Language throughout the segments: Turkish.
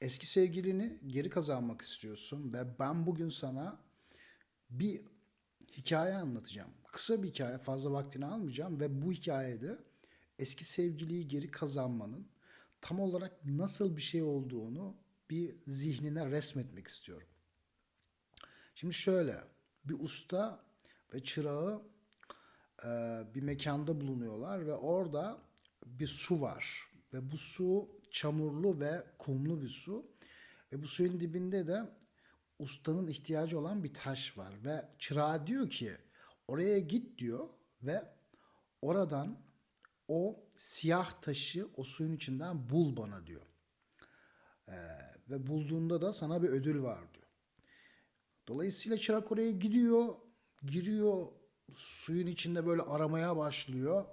Eski sevgilini geri kazanmak istiyorsun ve ben bugün sana bir hikaye anlatacağım. Kısa bir hikaye, fazla vaktini almayacağım ve bu hikayede eski sevgiliyi geri kazanmanın tam olarak nasıl bir şey olduğunu bir zihnine resmetmek istiyorum. Şimdi şöyle, bir usta ve çırağı e, bir mekanda bulunuyorlar ve orada bir su var. Ve bu su çamurlu ve kumlu bir su. Ve bu suyun dibinde de ustanın ihtiyacı olan bir taş var. Ve çırağı diyor ki oraya git diyor ve oradan o siyah taşı o suyun içinden bul bana diyor. Ee, ve bulduğunda da sana bir ödül var diyor. Dolayısıyla çırak oraya gidiyor, giriyor, suyun içinde böyle aramaya başlıyor.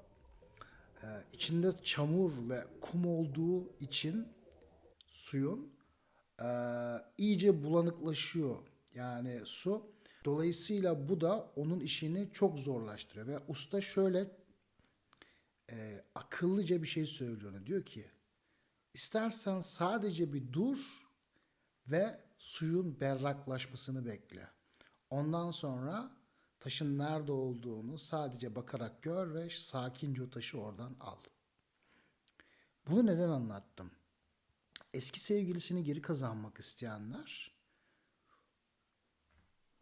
Ee, içinde çamur ve kum olduğu için suyun e, iyice bulanıklaşıyor yani su. Dolayısıyla bu da onun işini çok zorlaştırıyor ve usta şöyle e, akıllıca bir şey söylüyor. ona. Diyor ki istersen sadece bir dur ve suyun berraklaşmasını bekle. Ondan sonra taşın nerede olduğunu sadece bakarak gör ve sakince o taşı oradan al. Bunu neden anlattım? Eski sevgilisini geri kazanmak isteyenler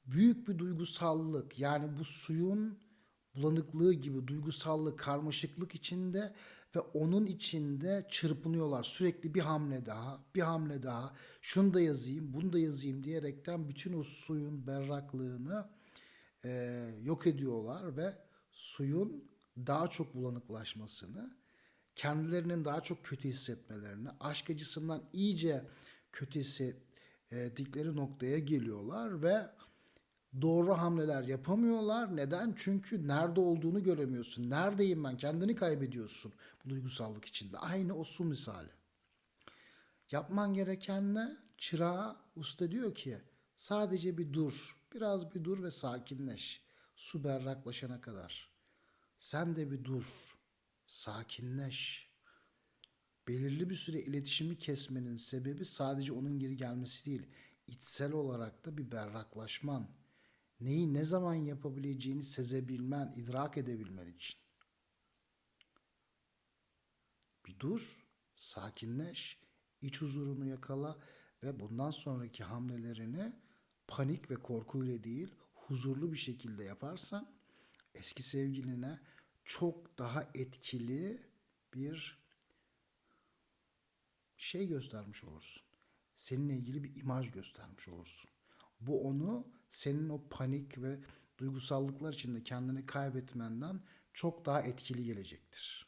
büyük bir duygusallık yani bu suyun bulanıklığı gibi duygusallık, karmaşıklık içinde ve onun içinde çırpınıyorlar. Sürekli bir hamle daha, bir hamle daha, şunu da yazayım, bunu da yazayım diyerekten bütün o suyun berraklığını e, yok ediyorlar ve suyun daha çok bulanıklaşmasını, kendilerinin daha çok kötü hissetmelerini, aşk acısından iyice kötü hissettikleri noktaya geliyorlar ve doğru hamleler yapamıyorlar. Neden? Çünkü nerede olduğunu göremiyorsun. Neredeyim ben? Kendini kaybediyorsun bu duygusallık içinde. Aynı o su misali. Yapman gereken ne? Çırağa usta diyor ki sadece bir dur. Biraz bir dur ve sakinleş. Su berraklaşana kadar. Sen de bir dur. Sakinleş. Belirli bir süre iletişimi kesmenin sebebi sadece onun geri gelmesi değil. İçsel olarak da bir berraklaşman. Neyi ne zaman yapabileceğini sezebilmen, idrak edebilmen için. Bir dur, sakinleş, iç huzurunu yakala ve bundan sonraki hamlelerini panik ve korkuyla değil, huzurlu bir şekilde yaparsan eski sevgiline çok daha etkili bir şey göstermiş olursun. Seninle ilgili bir imaj göstermiş olursun. Bu onu senin o panik ve duygusallıklar içinde kendini kaybetmenden çok daha etkili gelecektir.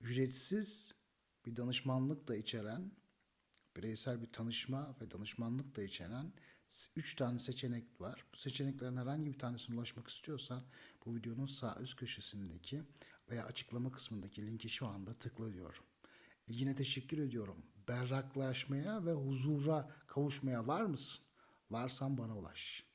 Ücretsiz bir danışmanlık da içeren, bireysel bir tanışma ve danışmanlık da içeren 3 tane seçenek var. Bu seçeneklerin herhangi bir tanesine ulaşmak istiyorsan bu videonun sağ üst köşesindeki veya açıklama kısmındaki linki şu anda tıkla diyorum. İlgine teşekkür ediyorum. Berraklaşmaya ve huzura kavuşmaya var mısın? Varsan bana ulaş.